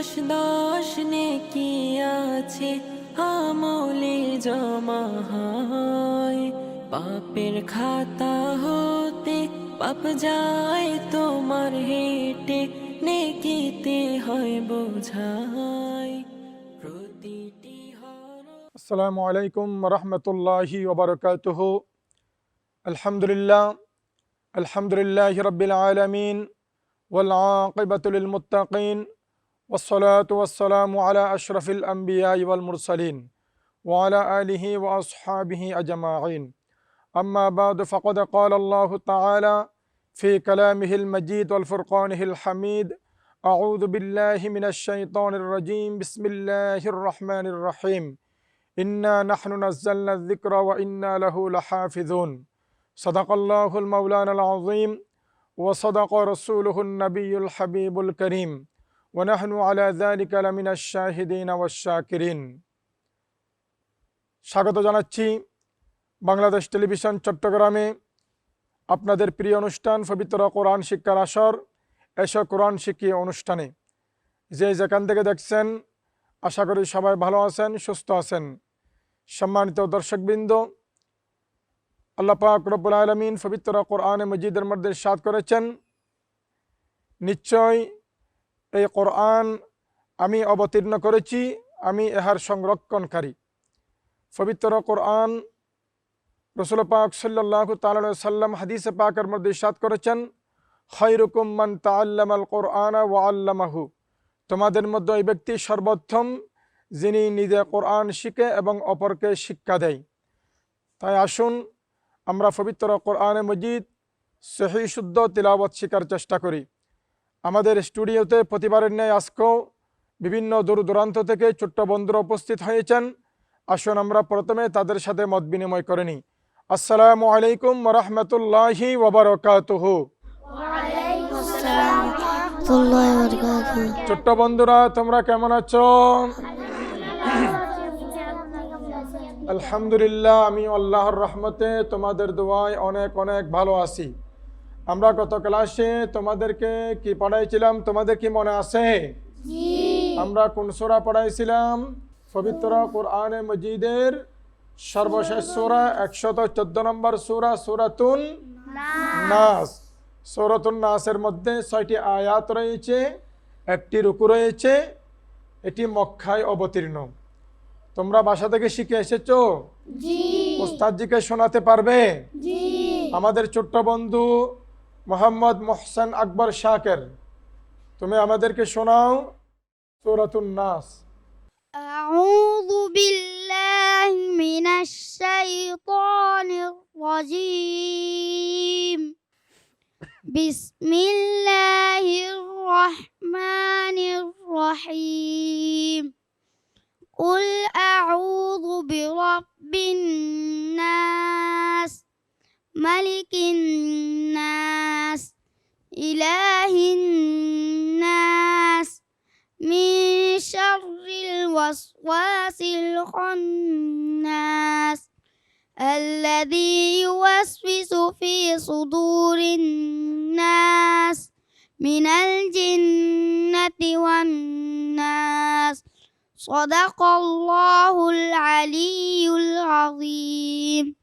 দশ দশ নেকি আছে আমলে জমা হয় পাপের খাতা হতে পাপ যায় তোমার হেটে নেকিতে হয় বোঝায় প্রতিটি হরফ আসসালামু আলাইকুম রহমতুল্লাহি ওবরকাতুহ আলহামদুলিল্লাহ আলহামদুলিল্লাহ রবিল আলমিন والعاقبة للمتقين والصلاة والسلام على أشرف الأنبياء والمرسلين وعلى آله وأصحابه أجمعين. أما بعد فقد قال الله تعالى في كلامه المجيد والفرقانه الحميد أعوذ بالله من الشيطان الرجيم بسم الله الرحمن الرحيم. إنا نحن نزلنا الذكر وإنا له لحافظون. صدق الله المولانا العظيم وصدق رسوله النبي الحبيب الكريم. ونحن على ذلك لمن الشاهدين والشاكرين স্বাগত জানাচ্ছি বাংলাদেশ টেলিভিশন চট্টগ্রামে আপনাদের প্রিয় অনুষ্ঠান পবিত্র কোরআন শিক্ষার আসর এসব কোরআন শিক্ষীয় অনুষ্ঠানে যে যেখান থেকে দেখছেন আশা করি সবাই ভালো আছেন সুস্থ আছেন সম্মানিত দর্শকবৃন্দ আল্লাহ পাক রব্বুল আলমিন পবিত্র কোরআনে মজিদের মধ্যে সাদ করেছেন নিশ্চয় এই কোরআন আমি অবতীর্ণ করেছি, আমি এহার সংরক্ষণকারী। পবিত্র কোরআন রসুল পাক সাল্লাহ তাল্লাহ সাল্লাম হাদিসে পাকের মধ্যে সাদ করেছেন খৈরুকুম মান তাল্লামাল কোরআন ও আল্লামাহু। তোমাদের মধ্যে ওই ব্যক্তি সর্বোত্তম, যিনি নিজে কোরআন শিখে এবং অপরকে শিক্ষা দেয়। তাই আসুন, আমরা পবিত্র কোরআনে মজিদ সহি শুদ্ধ তিলাবত শিকার চেষ্টা করি। আমাদের স্টুডিওতে প্রতিবারের ন্যায় আজকেও বিভিন্ন দূর দূরান্ত থেকে ছোট্ট বন্ধুরা উপস্থিত হয়েছেন। আসুন আমরা প্রথমে তাদের সাথে মত বিনিময় করে নিই। আসসালামু আলাইকুম রহমতুল্লাহি ওবরকাতুহ. ছোট্ট বন্ধুরা তোমরা কেমন আছো? আলহামদুলিল্লাহ আমি আল্লাহর রহমতে তোমাদের দোয়ায় অনেক অনেক ভালো আছি। আমরা গত ক্লাসে তোমাদেরকে কি পড়াইছিলাম? তোমাদের কি মনে আছে? আমরা কোন সোরা পড়াইছিলাম? পবিত্র কোরআনে মজিদের সর্বশেষ সোরা একশত চোদ্দ নম্বর সোরা সুরাতুন নাস। সৌরতুন নাসের মধ্যে ছয়টি আয়াত রয়েছে একটি রুকু রয়েছে এটি মক্কায় অবতীর্ণ। তোমরা বাসা থেকে শিখে এসেছ? ওস্তাদজিকে শোনাতে পারবে? আমাদের ছোট্ট বন্ধু মোহাম্মদ মোহসেন আকবর শাকের তুমি আমাদেরকে শোনাও সৌরাতুন নাস أعوذ بالله من الشيطان الرجيم بسم الله الرحمن الرحيم قل أعوذ برب الناس ملك الناس إله الناس من شر الوسواس الخناس الذي يوسوس في صدور الناس من الجنة والناس. صدق الله العلي العظيم.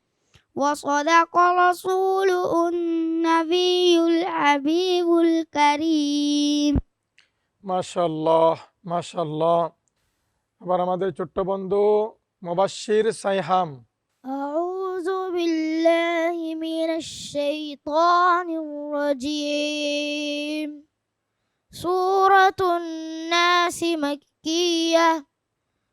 وصدق رسوله النبي الحبيب الكريم মাশাল্লাহ মাশাল্লাহ আবার আমাদের ছোট্ট বন্ধু মুবাশশির সাইহাম أعوذ بالله من الشيطان الرجيم سورة الناس مكية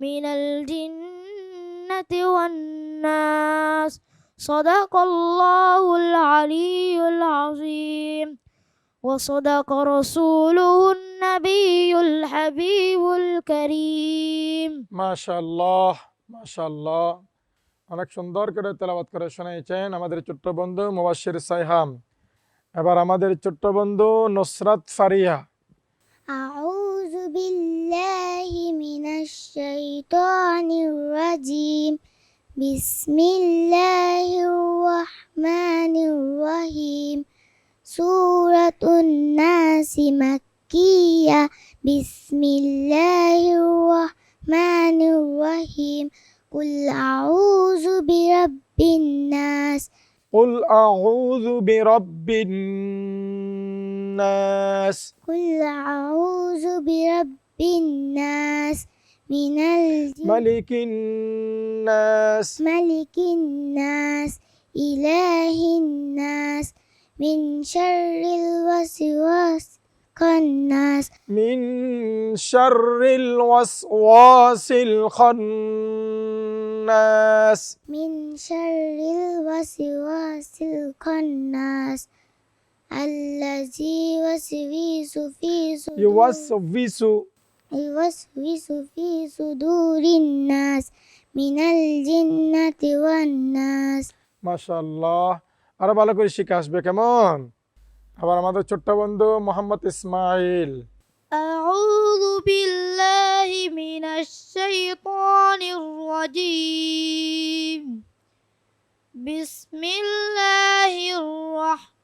من الجنة والناس صدق الله العلي العظيم وصدق رسوله النبي الحبيب الكريم মাশাল্লাহ মাশাল্লাহ অনেক সুন্দর করে তেলাওয়াত করে শোনাইছেন আমাদের ছোট্ট বন্ধু মুবাশির সাইহাম এবার আমাদের ছোট্ট বন্ধু নুসরাত ফারিয়া أعوذ بالله من الشيطان الرجيم. بسم الله الرحمن الرحيم. سورة الناس مكية. بسم الله الرحمن الرحيم. قل أعوذ برب الناس. قل أعوذ برب الناس. قل أعوذ برب الناس من الجن ملك الناس. ملك الناس إله الناس من شر الوسواس الناس من شر الوسواس الخناس. من شر الوسواس الخناس. الذي يوسوس في صدور يوسوس يوسوس في صدور الناس من الجنة والناس মাশাল্লাহ আরো ভালো করে শিখে আসবে কেমন আবার আমাদের ছোট্ট বন্ধু মোহাম্মদ ইসমাইল أعوذ بالله من الشيطان الرجيم بسم الله الرحمن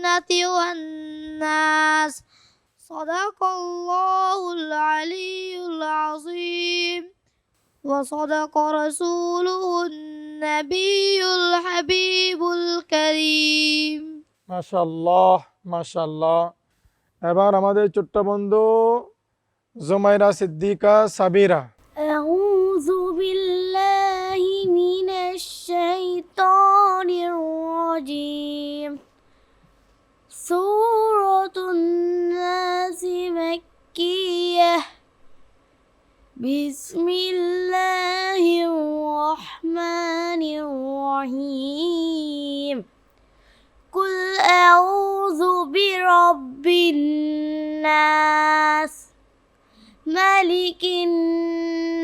الجنة والناس صدق الله العلي العظيم وصدق رسوله النبي الحبيب الكريم মাশাল্লাহ মাশাল্লাহ এবার আমাদের ছোট্ট বন্ধু জুমাইরা সিদ্দিকা সাবিরা أعوذ بالله من الشيطان الرجيم سورة الناس مكية. بسم الله الرحمن الرحيم. قل أعوذ برب الناس ملك الناس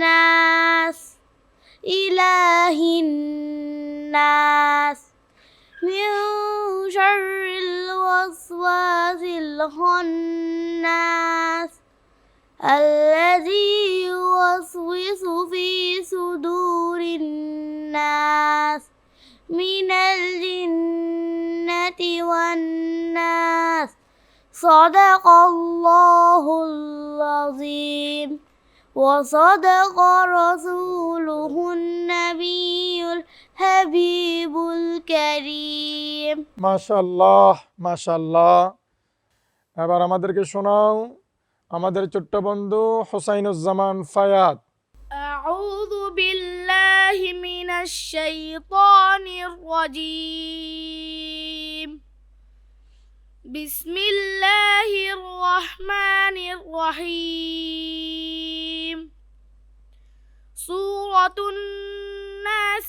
إله الناس. الوسواس الخناس الذي يوسوس في صدور الناس من الجنة والناس. صدق الله العظيم. وصدق رسوله النبي الحبيب الكريم মাশাল্লাহ মাশাল্লাহ এবার আমাদেরকে শোনাও আমাদের ছোট্ট বন্ধু হোসাইনুজ্জামান ফায়াদ أعوذ بالله من الشيطان الرجيم بسم الله الرحمن الرحيم سورة الناس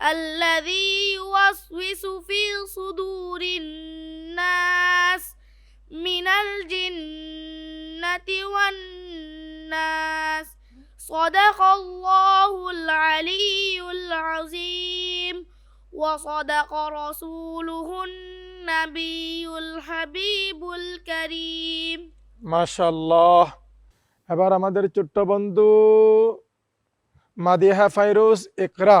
الذي يوسوس في صدور الناس من الجنة والناس صدق الله العلي العظيم وصدق رسوله النبي الحبيب الكريم মাশাল্লাহ এবার আমাদের ছোট্ট বন্ধু মাদিহা ফাইরুজ ইকরা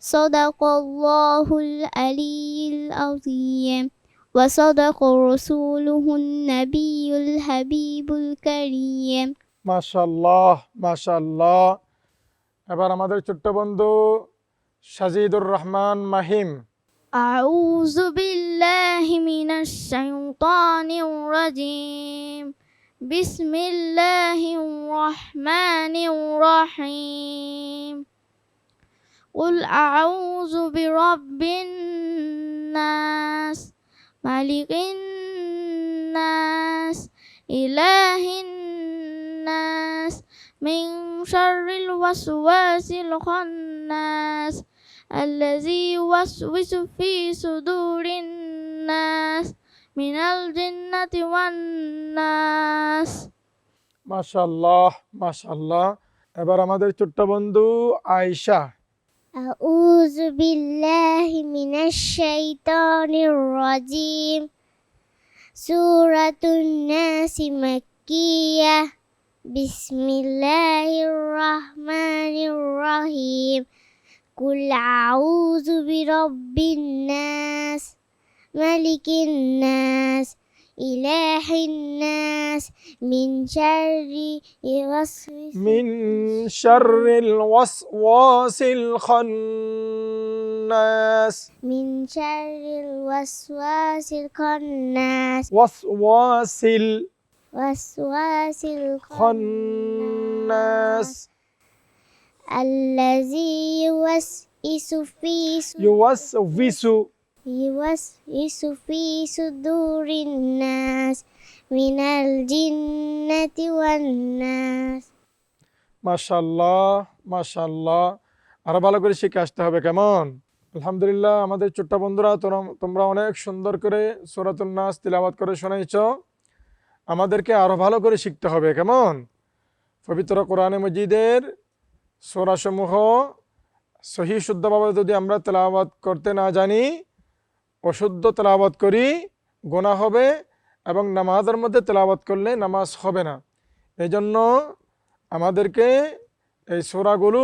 صدق الله العلي العظيم وصدق رسوله النبي الحبيب الكريم মাশাল্লাহ মাশাল্লাহ এবার আমাদের ছোট্ট বন্ধু সাজিদুর রহমান মাহিম أعوذ بالله من الشيطان الرجيم بسم الله الرحمن الرحيم قل أعوذ برب الناس ملك الناس إله الناس من شر الوسواس الخناس الذي يوسوس في صدور الناس من الجنة والناس মাশাল্লাহ মাশাল্লাহ এবার আমাদের ছোট্ট বন্ধু আয়শা أعوذ بالله من الشيطان الرجيم. سورة الناس مكية. بسم الله الرحمن الرحيم. قل أعوذ برب الناس ملك الناس إله الناس من شر وسوس من شر الوسواس الخناس. من شر الوسواس الخناس. وسواس وسواس الخناس. الذي يوسوس في يوسوس يوسوس في صدور الناس من الجنة والناس মাশাল্লাহ মাশাল্লাহ আরো ভালো করে শিখে আসতে হবে কেমন আলহামদুলিল্লাহ আমাদের ছোট্ট বন্ধুরা তোরা- তোমরা অনেক সুন্দর করে সুরাতুল নাস তিলাবাত করে শোনাইছ আমাদেরকে আরো ভালো করে শিখতে হবে কেমন পবিত্র কোরআনে মজিদের সোরাসমূহ সহি শুদ্ধভাবে যদি আমরা তেলাওয়াত করতে না জানি অশুদ্ধ তেলাওয়াত করি গোনা হবে এবং নামাজের মধ্যে তেলাওয়াত করলে নামাজ হবে না। এই জন্য আমাদেরকে এই সোরাগুলো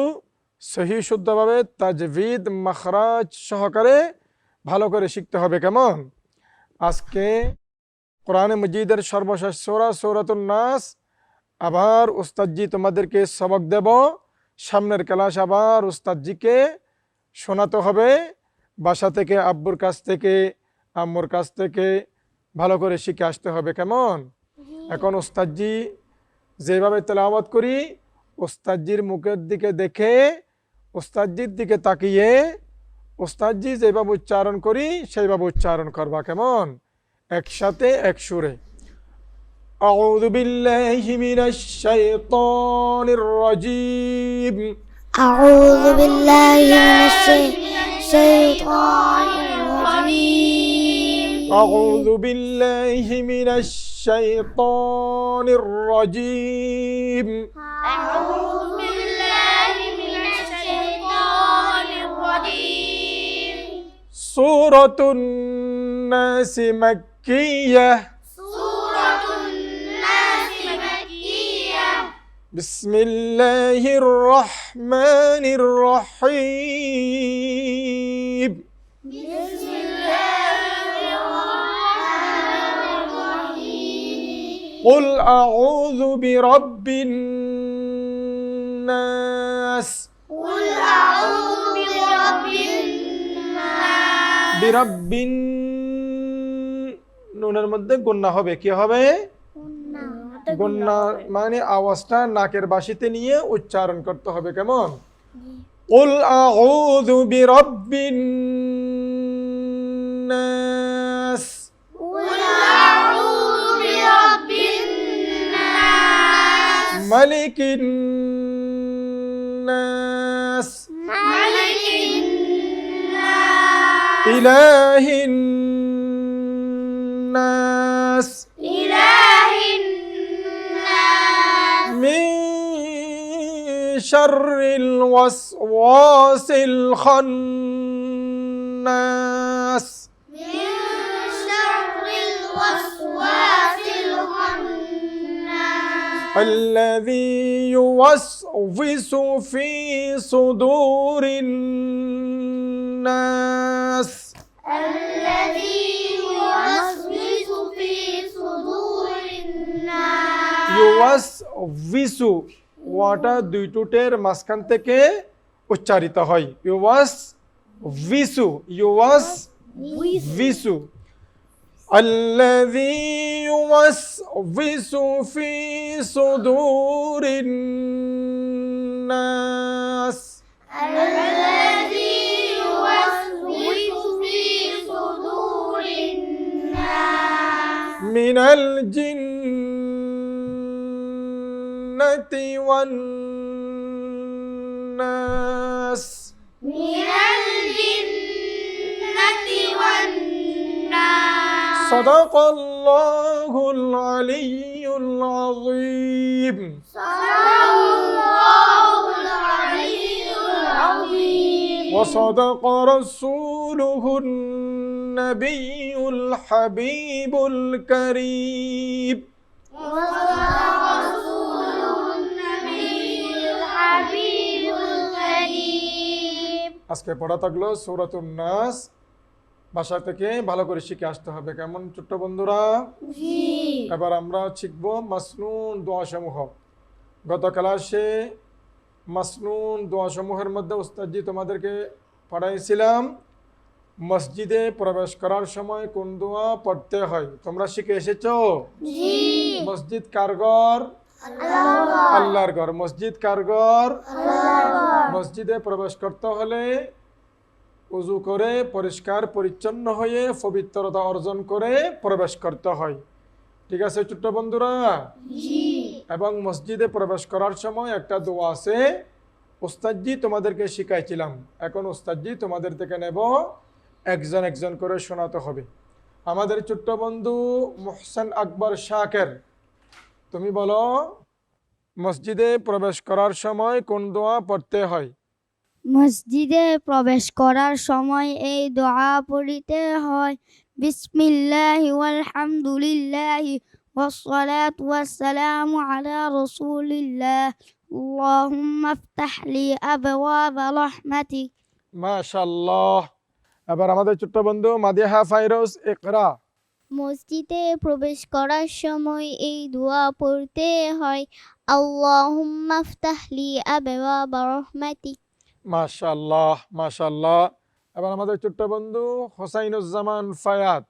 সহি শুদ্ধভাবে তাজভিদ মাখরাজ সহকারে ভালো করে শিখতে হবে। কেমন? আজকে কোরআনে মজিদের সর্বশেষ সোরা সৌরাতুল নাস। আবার উস্তাদজি তোমাদেরকে সবক দেব। সামনের ক্লাস আবার উস্তাদজিকে শোনাতে হবে। বাসা থেকে আব্বুর কাছ থেকে আম্মুর কাছ থেকে ভালো করে শিখে আসতে হবে কেমন এখন উস্তাদজি যেভাবে তেলাওয়াত করি ওস্তাদজির মুখের দিকে দেখে ওস্তাদজির দিকে তাকিয়ে ওস্তাদজি যেভাবে উচ্চারণ করি সেইভাবে উচ্চারণ করবা কেমন একসাথে এক সুরে أعوذ بالله من الشيطان الرجيم أعوذ بالله من الشيطان الرجيم. أعوذ بالله من الشيطان الرجيم. أعوذ بالله من الشيطان الرجيم. سورة الناس مكية. بسم الله الرحمن الرحيم بسم الله الرحمن الرحيم قل أعوذ برب الناس قل أعوذ برب الناس برب নুনের মধ্যে গুন্না হবে কি হবে গুন্না মানে আওয়াজটা নাকের বাসিতে নিয়ে উচ্চারণ করতে হবে কেমন قل أعوذ برب الناس قل أعوذ برب الناس ملك الناس ملك الناس إله الناس شر الوسواس الخناس. من شر الوسواس الخناس الذي يوسوس في صدور الناس الذي يوسوس في صدور الناس. يوسوس ওয়াটা দুই টুটের মাঝখান থেকে উচ্চারিত হয় ইউওয়াস ভিসু ইউওয়াস ভিসু الذي يوسوس في صدور الناس الذي يوسوس في صدور الناس من الجنة والناس. من الجنة والناس. صدق الله العلي العظيم. صدق الله العلي العظيم وصدق رسوله النبي الحبيب الكريم. وصدق رسوله আজকে পড়া থাকল সৌরাতুন নাস। বাসা থেকে ভালো করে শিখে আসতে হবে কেমন ছোট্ট বন্ধুরা? এবার আমরা শিখব মাসনুন দোয়াসমূহ। গত ক্লাসে মাসনুন দোয়াসমূহের মধ্যে উস্তাদজি তোমাদেরকে পড়াইছিলাম মসজিদে প্রবেশ করার সময় কোন দোয়া পড়তে হয় তোমরা শিখে এসেছ? মসজিদ কারগর আল্লাহর ঘর মসজিদ কারগর মসজিদে প্রবেশ করতে হলে উজু করে পরিষ্কার পরিচ্ছন্ন হয়ে পবিত্রতা অর্জন করে প্রবেশ করতে হয়। ঠিক আছে ছোট্ট বন্ধুরা? এবং মসজিদে প্রবেশ করার সময় একটা দোয়া আছে। ওস্তাদজি তোমাদেরকে শিখাইছিলাম। এখন ওস্তাদজি তোমাদের থেকে নেব একজন একজন করে শোনাতে হবে। আমাদের ছোট্ট বন্ধু মোহসেন আকবর শাকের তুমি বলো মসজিদে প্রবেশ করার সময় কোন দোয়া পড়তে হয় মসজিদে প্রবেশ করার সময় এই দোয়া পড়িতে হয় বিসমিল্লাহ আলহামদুলিল্লাহ والصلاة والسلام على رسول الله اللهم افتح لي أبواب رحمتك মাশাল্লাহ এবার আমাদের ছোট্ট বন্ধু মাদিহা ফাইরোজ ইকরা মসজিদে প্রবেশ করার সময় এই দোয়া পড়তে হয় আল্লাহুম্মা আফতাহলি আবওয়াবা রাহমাতিক মাশাল্লাহ মাশাল্লাহ এবার আমাদের ছোট্ট বন্ধু হোসাইনুজ্জামান ফায়াদ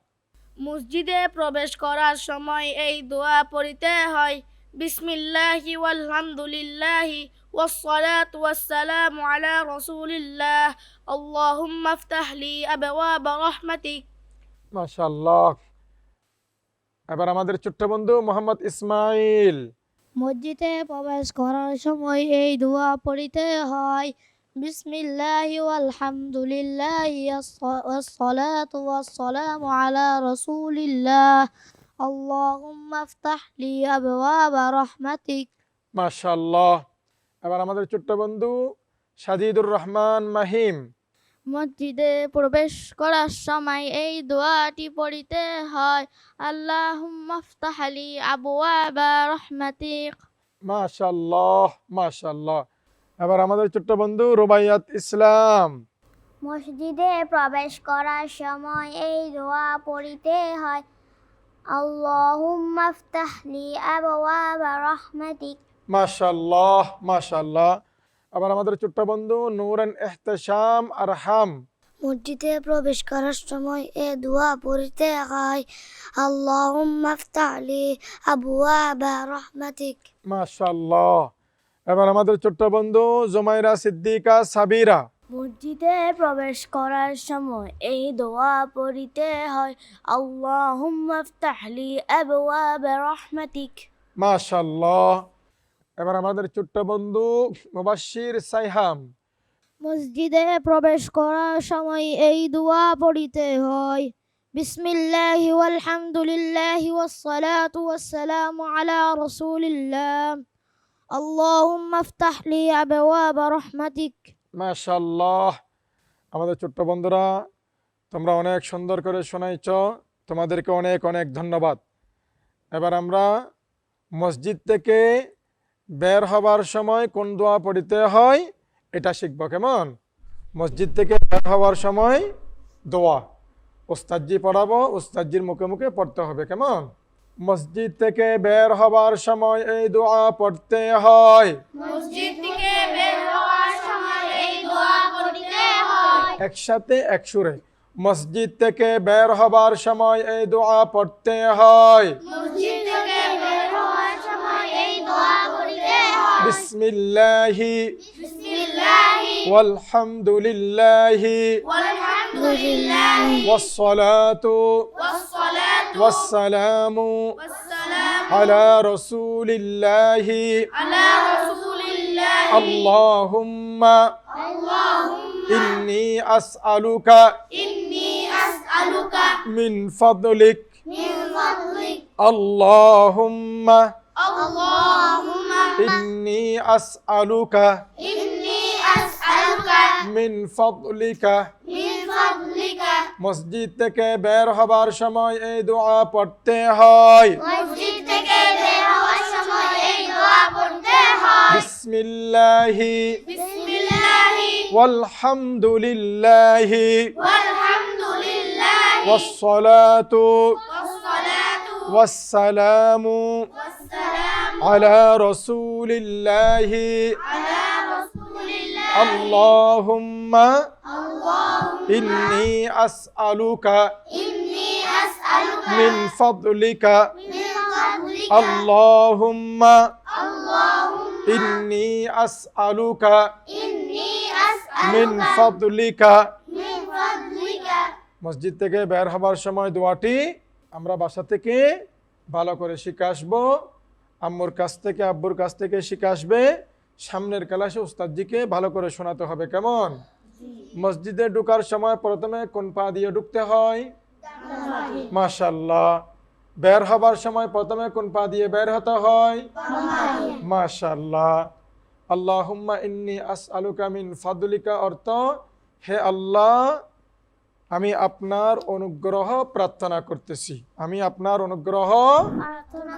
মসজিদে প্রবেশ করার সময় এই দোয়া পড়িতে হয় বিসমিল্লাহি ওয়ালহামদুলিল্লাহি والصلاة والسلام على رسول الله اللهم افتح لي أبواب رحمتك মাশাল্লাহ এবার আমাদের ছোট্ট বন্ধু মোহাম্মদ ইসমাইল মসজিদে প্রবেশ করার সময় এই দোয়া পড়িতে হয় বিসমিল্লাহি আলহামদুলিল্লাহি والصلاة والسلام على رسول الله اللهم افتح لي أبواب رحمتك মাশাল্লাহ এবার আমাদের ছোট্ট বন্ধু সাজিদুর রহমান মাহিম মসজিদে প্রবেশ করার সময় এই দোয়াটি পড়িতে হয়। আল্লাহ আফতাহ লি আবওয়াবা রাহমাতিক। মাশাল্লাহ মাশাল্লাহ এবার আমাদের ছোট্ট বন্ধু রুবাইয়াত ইসলাম। মসজিদে প্রবেশ করার সময় এই দোয়া পড়িতে হয়। আল্লাহুম্মা আফতাহ লি আবওয়াবা রাহমাতিক। মাশাল্লাহ মাশাল্লাহ আবার আমাদের ছোট্ট বন্ধু নূরান এহতেশাম আরহাম। মসজিদে প্রবেশ করার সময় এ দোয়া পড়তে হয় আল্লাহুম্মা আফতাহলি আবওয়াবা রাহমাতিক। মাশাল্লাহ এবার আমাদের ছোট্ট বন্ধু জুমাইরা সিদ্দিকা সাবিরা। মসজিদে প্রবেশ করার সময় এই দোয়া পড়িতে হয় আল্লাহুম্মা আফতাহলি আবওয়াবা রাহমাতিক। মাশাল্লাহ এবার আমাদের ছোট্ট বন্ধু মুবাশির সাইহাম। মসজিদে প্রবেশ করার সময় এই দোয়া পড়িতে হয়। বিসমিল্লাহ আলহামদুলিল্লাহ ওয়াসসালাতু ওয়াসসালামু আলা রাসূলিল্লাহ। আল্লাহুম্মা আফতাহ লি আবওয়াব রাহমাতিক। মাশাল্লাহ আমাদের ছোট্ট বন্ধুরা তোমরা অনেক সুন্দর করে শোনাইছ। তোমাদেরকে অনেক অনেক ধন্যবাদ। এবার আমরা মসজিদ থেকে বের হবার সময় কোন দোয়া পড়িতে হয়? এটা শিখব কেমন? মসজিদ থেকে বের হওয়ার সময় দোয়া। ওস্তাদজি পড়াবো ওস্তাদজির মুখে মুখে পড়তে হবে কেমন? মসজিদ থেকে বের হবার সময় এই দোয়া পড়তে হয়। মসজিদ থেকে বের হওয়ার সময় এই দোয়া পড়তে হয়। একসাথে এক সুরে। মসজিদ থেকে বের হবার সময় এই দোয়া পড়তে হয়। মসজিদ থেকে বের হওয়ার সময় এই দোয়া পড়তে হয় বিসমিল্লাহি বিসমিল্লাহি ওয়ালহামদুলিল্লাহি ওয়ালহামদুলিল্লাহি ওয়াসসালাতু ওয়াসসালাতু ওয়াসসালামু ওয়াসসালামু আলা রাসূলিল্লাহি আলা রাসূলিল্লাহি আল্লাহুম্মা আল্লাহুম্মা ইন্নী আসআলুকা ইন্নী আসআলুকা মিন ফাদলিক মিন ফাদলিক আল্লাহুম্মা আল্লাহুম্মা ইন্নী আসআলুকা ইন্নী আসআলুকা মিন ফাদলিকা মিন ফাদলিকা মসজিদ থেকে বের হবার সময় এই দোয়া পড়তে হয়। মসজিদ থেকে বের হওয়ার সময় এই দোয়া পড়তে হয়। বিসমিল্লাহি। বিসমিল্লাহি। ওয়ালহামদুলিল্লাহি। ওয়ালহামদুলিল্লাহি। ওয়াসসালাতু। ওয়াসসালাতু। ওয়াসসালামু ওয়াসসালামু। ফাদলিকা মিন ফাদলিকা আল্লাহুম্মা আল্লাহুম্মা ইন্নী আসআলুকা ইন্নী মিন আসআলুকা ফাদলিকা মিন ফাদলিকা। মসজিদ থেকে বের হবার সময় দোয়াটি আমরা বাসা থেকে ভালো করে শিখে আসব। আম্মুর কাছ থেকে, আব্বুর কাছ থেকে শিখে আসবে। সামনের ক্লাসে উস্তাদজিকে ভালো করে শোনাতে হবে, কেমন? মসজিদে ঢুকার সময় প্রথমে কোন পা দিয়ে ঢুকতে হয়? মাশাল্লাহ বের হবার সময় প্রথমে কোন পা দিয়ে বের হতে হয়? মাশাল্লাহ আল্লাহুম্মা ইন্নি আসআলুকা মিন ফাদুলিকা, অর্থ, হে আল্লাহ আমি আপনার অনুগ্রহ প্রার্থনা করতেছি। আমি আপনার অনুগ্রহ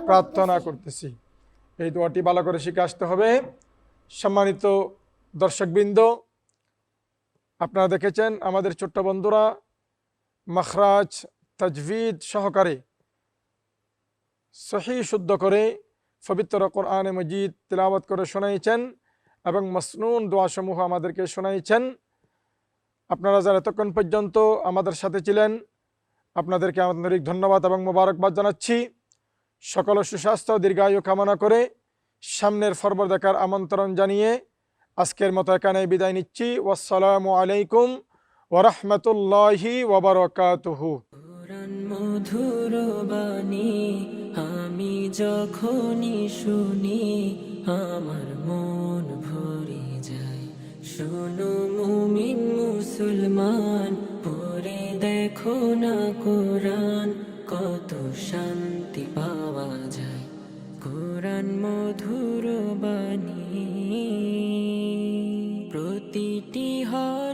প্রার্থনা করতেছি। এই দোয়াটি ভালো করে শিখে আসতে হবে। সম্মানিত দর্শকবৃন্দ আপনারা দেখেছেন আমাদের ছোট্ট বন্ধুরা মখরাজ তাজভিদ সহকারে সহি শুদ্ধ করে পবিত্র কোরআনে মজিদ তিলাবত করে শোনাইছেন এবং মসনুন দোয়াসমূহ আমাদেরকে শোনাইছেন। আপনারা যারা এতক্ষণ পর্যন্ত আমাদের সাথে ছিলেন, আপনাদেরকে আন্তরিক ধন্যবাদ এবং মোবারকবাদ জানাচ্ছি। সকল সুস্বাস্থ্য, দীর্ঘায়ু কামনা করে সামনের ফরবর দেখার আমন্ত্রণ জানিয়ে আজকের মতো এখানে বিদায় নিচ্ছি। ওয়াসসালামু আলাইকুম ওরহমতুল্লাহি ওবরকাতুহু মধুর বাণী, আমি যখনই শুনি, আমার মন ভরে শোনো মুমিন মুসলমান, পড়ে দেখো না কোরআন, কত শান্তি পাওয়া যায়। কোরআন মধুর বাণী, প্রতিটি হয়